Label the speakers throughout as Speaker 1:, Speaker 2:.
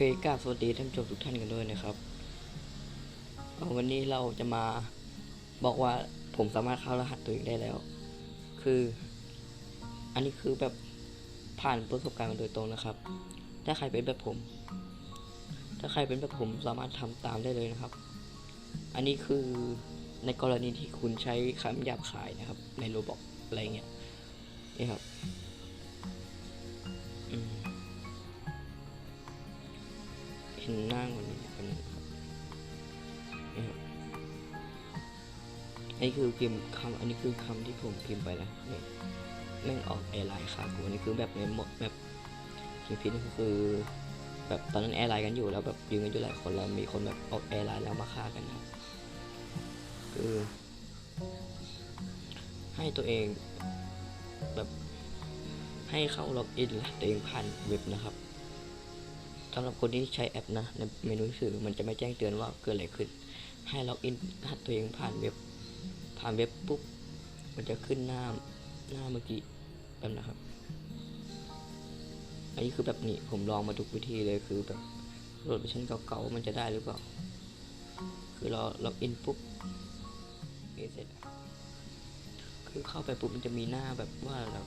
Speaker 1: คกราบสวัสดีท่านผู้ชมทุกท่านกันด้วยนะครับ วันนี้เราจะมาบอกว่าผมสามารถเข้ารหัสตัวเองได้แล้ว คือ อันนี้คือแบบผ่านประสบการณ์มาโดยตรงนะครับ ถ้าใครเป็นแบบผม ถ้าใครเป็นแบบผมสามารถทำตามได้เลยนะครับ อันนี้คือในกรณีที่คุณใช้คำหยาบคายนะครับ ในโรบอกอะไรเงี้ยนี่ครับ เห็นหน้าคนนี้คนนี้ครับนี่ครับอันนี้คือพิมพ์คำอันนี้คือคำที่ผมพิมพ์ไปแล้วนี่แม่งออกแอร์ไลน์ค่ะกูอันนี้คือแบบในหมดแบบพิมพ์ผิดนี่ก็คือ แบบตอนนั้นแอร์ไลน์กันอยู่แล้วแบบยืนกันอยู่หลายคนแล้วมีคนแบบออกแอร์ไลน์แล้วมาฆ่ากันนะครับคือ ให้ตัวเองแบบให้เข้าล็อกอินรหัสตัวเองผ่านเว็บนะครับ สำหรับคนที่ใช้แอปนะในเมนูสื่อมันจะไม่แจ้งเตือนว่าเกิดอะไรขึ้น ให้ล็อกอินรหัสตัวเองผ่านเว็บ ผ่านเว็บปุ๊บ มันจะขึ้นหน้าหน้าเมื่อกี้แบบนะครับ อันนี้คือแบบนี้ผมลองมาทุกวิธีเลยคือแบบโหลดเวอร์ชันเก่าๆมันจะได้หรือเปล่า คือเราล็อกอินปุ๊บนี่เสร็จคือเข้าไปปุ๊บมันจะมีหน้าแบบว่าเรา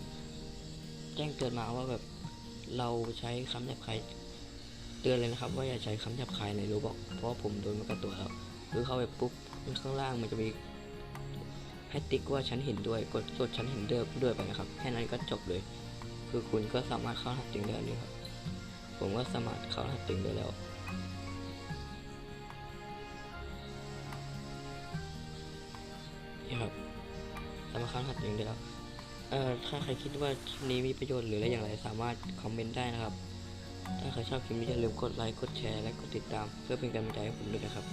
Speaker 1: แจ้งเตือนมาว่าแบบเราใช้คำหยาบคาย เตือนเลยนะครับว่าอย่าใช้คำหยาบคายในโรบอกเพราะผมโดนมากระตัวแล้วคือเข้าไปปุ๊บข้างล่างมันจะมีให้ติ๊กว่าฉันเห็นด้วยกดกดฉันเห็นเด้วยด้วยไปนะครับแค่นั้นก็จบเลย คือคุณก็สามารถเข้ารหัสตึงได้เลยครับ ผมก็สามารถเข้ารหัสตึงได้แล้ว นี่ครับสามารถเข้ารหัสตึงได้แล้วเอ่อถ้าใครคิดว่าคลิปนี้มีประโยชน์หรืออะไรอย่างไรสามารถคอมเมนต์ได้นะครับ ถ้าใครชอบคลิปนี้อย่าลืมกดไลค์ กดแชร์ และกดติดตาม เพื่อเป็นกำลังใจให้ผมด้วยนะครับ